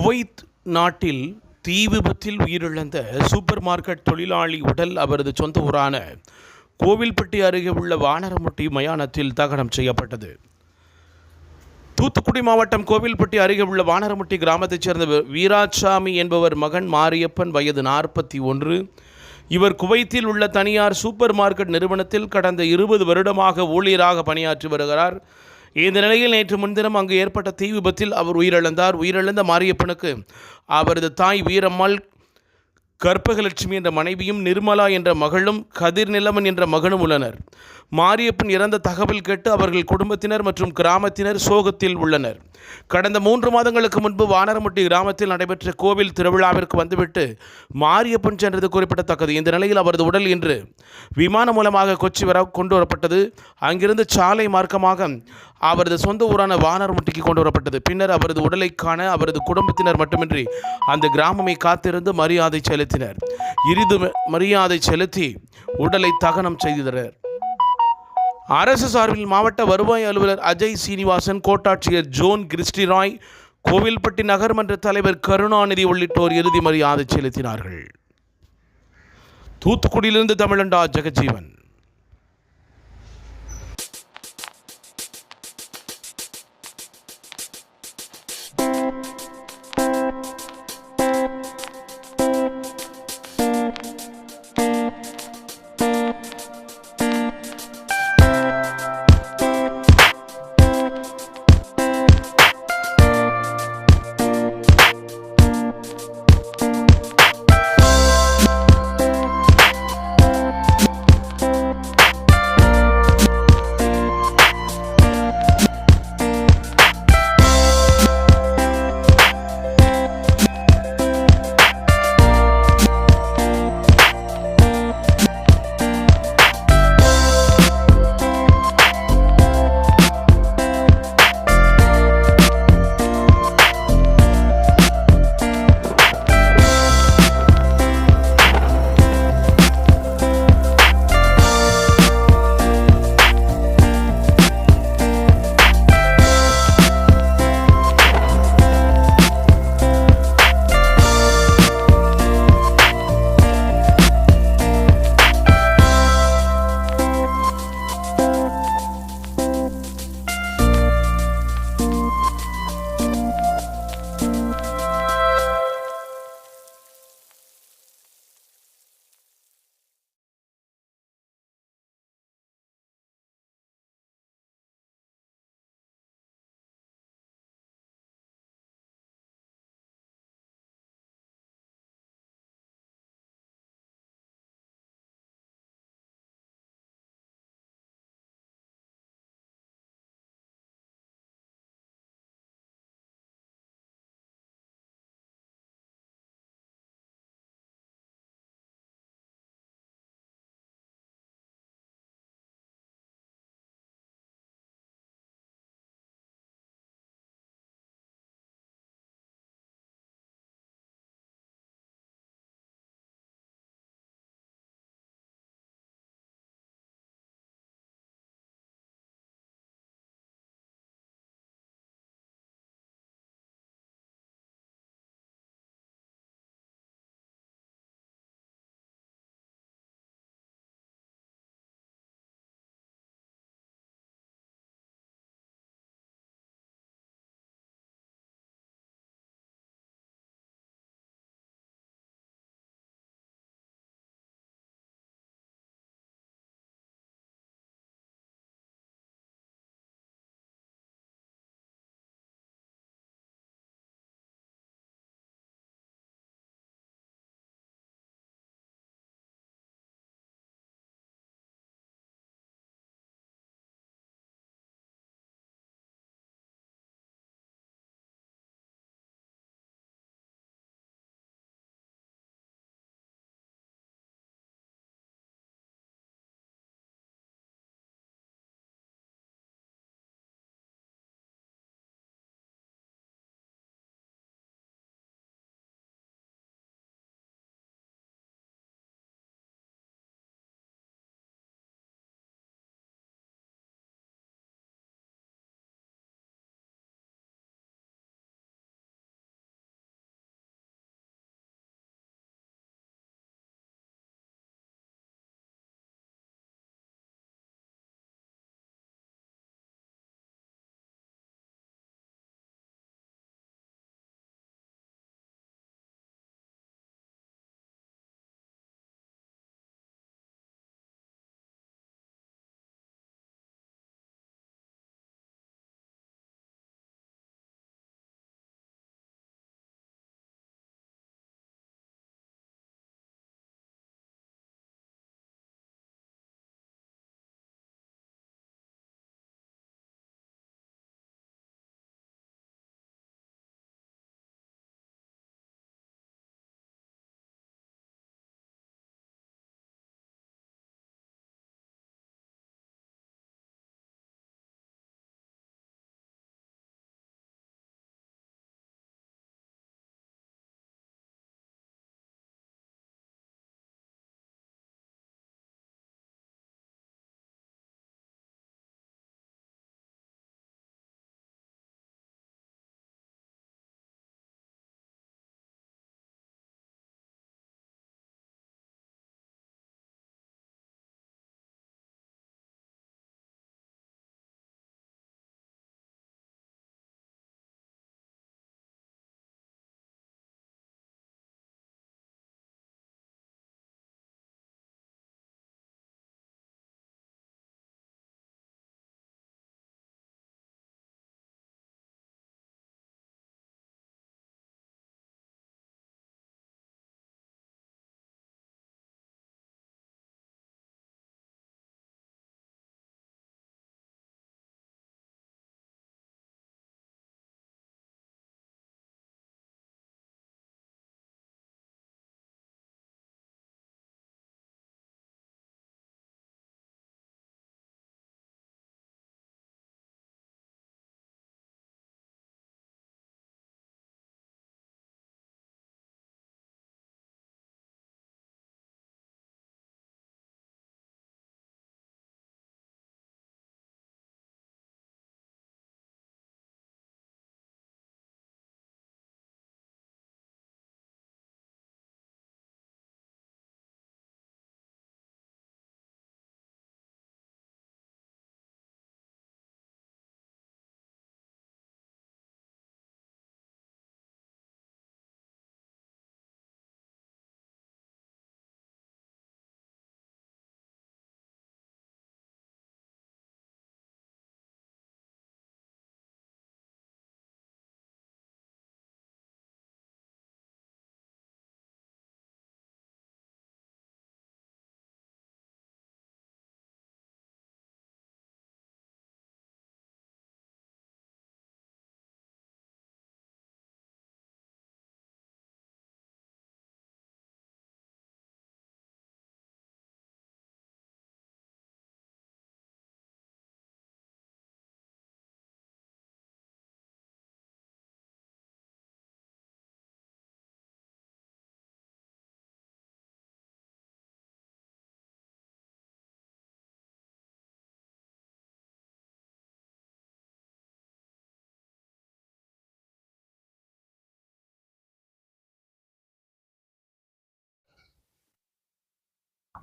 Kuwait நாட்டில் தீ விபத்தில் உயிரிழந்த சூப்பர் மார்க்கெட் தொழிலாளி உடல் அவரது சொந்த ஊரான கோவில்பட்டி அருகே உள்ள வானரமுட்டி மயானத்தில் தகனம் செய்யப்பட்டது. தூத்துக்குடி மாவட்டம் கோவில்பட்டி அருகே உள்ள வானரமுட்டி கிராமத்தைச் சேர்ந்த வீராசாமி என்பவர் மகன் மாரியப்பன் வயது நாற்பத்தி ஒன்று. இவர் குவைத்தில் உள்ள தனியார் சூப்பர் மார்க்கெட் நிறுவனத்தில் கடந்த இருபது வருடமாக ஊழியராக பணியாற்றி வருகிறார். இந்த நிலையில் நேற்று முன்தினம் அங்கு ஏற்பட்ட தீ விபத்தில் அவர் உயிரிழந்தார். உயிரிழந்த மாரியப்பனுக்கு அவரது தாய் வீரம்மாள் கற்பகலட்சுமி என்ற மனைவியும் நிர்மலா என்ற மகளும் கதிர்நிலமன் என்ற மகனும் உள்ளனர். மாரியப்பன் இறந்த தகவல் கேட்டு அவர்கள் குடும்பத்தினர் மற்றும் கிராமத்தினர் சோகத்தில் உள்ளனர். கடந்த மூன்று மாதங்களுக்கு முன்பு வானரமுட்டி கிராமத்தில் நடைபெற்ற கோவில் திருவிழாவிற்கு வந்துவிட்டு மாரியப்பன் சென்றது குறிப்பிடத்தக்கது. இந்த நிலையில் அவரது உடல் இன்று விமானம் மூலமாக கொச்சி வர கொண்டு வரப்பட்டது. அங்கிருந்து சாலை மார்க்கமாக அவரது சொந்த ஊரான வானரமுட்டிக்கு கொண்டு வரப்பட்டது. பின்னர் அவரது உடலை காண அவரது குடும்பத்தினர் மட்டுமின்றி அந்த கிராமமே காத்திருந்து மரியாதை செலுத்தினர். இறுதி மரியாதை செலுத்தி உடலை தகனம் செய்தனர். அரசு சார்பில் மாவட்ட வருவாய் அலுவலர் அஜய் சீனிவாசன் கோட்டாட்சியர் ஜோன் கிறிஸ்டி ராய் கோவில்பட்டி நகர்மன்ற தலைவர் கருணாநிதி உள்ளிட்டோர் இறுதி மரியாதை செலுத்தினார்கள். தூத்துக்குடியிலிருந்து தமிழண்டா ஜெகஜீவன்.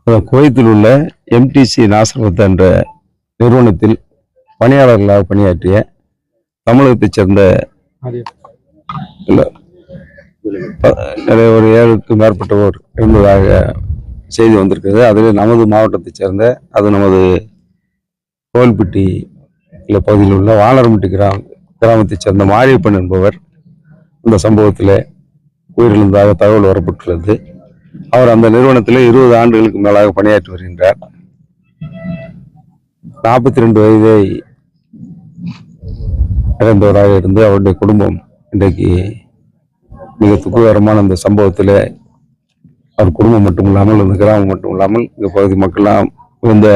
குவைத்தில் உள்ள எம்டிசி நாசரத் என்ற நிறுவனத்தில் பணியாளர்களாக பணியாற்றிய தமிழகத்தைச் சேர்ந்த இல்லை நிறைய ஒரு ஏழுக்கு மேற்பட்டவர் இருந்ததாக செய்தி வந்திருக்கிறது. அதில் நமது மாவட்டத்தைச் சேர்ந்த அது நமது கோவில்பட்டி பகுதியில் உள்ள வானரம்பட்டி கிராம கிராமத்தைச் சேர்ந்த மாரியப்பன் என்பவர் இந்த சம்பவத்தில் உயிரிழந்ததாக தகவல் வரப்பட்டுள்ளது. அவர் அந்த நிறுவனத்தில் இருபது ஆண்டுகளுக்கு மேலாக பணியாற்றி வருகின்றார். நாற்பத்தி ரெண்டு வயதை இறந்தவராக இருந்து அவருடைய குடும்பம் இன்றைக்கு மிக துக்ககரமான அந்த சம்பவத்தில் அவர் குடும்பம் மட்டும் இல்லாமல் இந்த கிராமம் மட்டும் இல்லாமல் இந்த பகுதி மக்கள்லாம் இந்த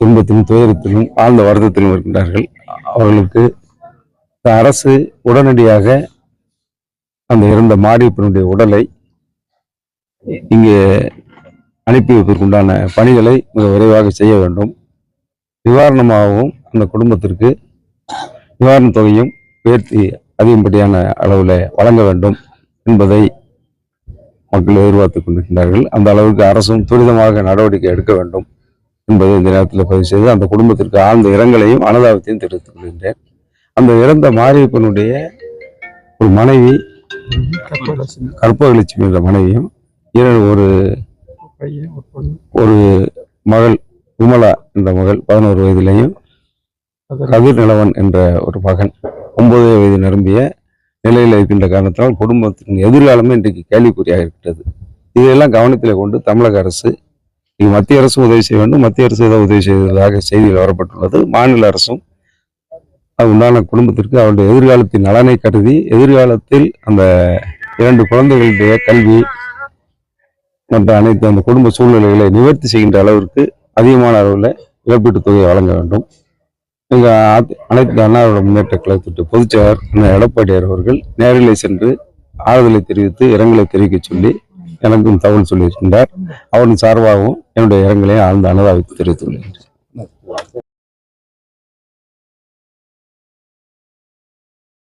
துன்பத்திலும் துயரத்திலும் ஆழ்ந்த வருத்தத்திலும் இருக்கின்றார்கள். அவர்களுக்கு இந்த அரசு உடனடியாக அந்த இறந்த மாரியப்பனுடைய உடலை இங்கே அனுப்பி வைப்பதற்குண்டான பணிகளை மிக விரைவாக செய்ய வேண்டும். நிவாரணமாகவும் அந்த குடும்பத்திற்கு நிவாரண தொகையும் உயர்த்தி அதிகப்படியான அளவில் வழங்க வேண்டும் என்பதை மக்கள் எதிர்பார்த்து கொண்டிருக்கின்றார்கள். அந்த அளவுக்கு அரசும் துரிதமாக நடவடிக்கை எடுக்க வேண்டும் என்பதை இந்த நேரத்தில் பதிவு செய்து அந்த குடும்பத்திற்கு ஆழ்ந்த இரங்கலையும் அனுதாபத்தையும் தெரிவித்துக் கொள்கின்றேன். அந்த இறந்த மாரியப்பனுடைய ஒரு மனைவி கற்பகலட்சுமி என்ற மனைவியும் ஒரு ஒரு மகள் விமலா என்ற மகள் பதினோரு வயதிலையும் கதிர் நிலவன் என்ற ஒரு மகன் ஒன்பது வயது நிரம்பிய நிலையில் இருக்கின்ற காரணத்தினால் குடும்பத்தின் எதிர்காலமே இன்றைக்கு கேள்விக்குறியாக இருக்கிறது. இதையெல்லாம் கவனத்தில் கொண்டு தமிழக அரசு இது மத்திய அரசு உதவி செய்ய வேண்டும். மத்திய அரசு ஏதோ உதவி செய்ததாக செய்தியில் வரப்பட்டுள்ளது. மாநில அரசும் அது உண்டான குடும்பத்திற்கு அவருடைய எதிர்காலத்தின் நலனை கருதி எதிர்காலத்தில் அந்த இரண்டு குழந்தைகளுடைய கல்வி மற்ற அனைத்து அந்த குடும்ப சூழ்நிலைகளை நிவர்த்தி செய்கின்ற அளவிற்கு அதிகமான அளவில் இழப்பீட்டுத் தொகையை வழங்க வேண்டும். எங்கள் அனைத்து அண்ணாவோட முன்னேற்ற கழகத்திட்ட பொதுச்செயலர் எடப்பாடியார் அவர்கள் நேரிலே சென்று ஆறுதலை தெரிவித்து இரங்கலை தெரிவிக்க சொல்லி எனக்கும் தகவல் சொல்லியிருக்கின்றார். அவரின் சார்பாகவும் என்னுடைய இரங்கலையும் ஆழ்ந்த அனுதாபித்து தெரிவித்துள்ளேன்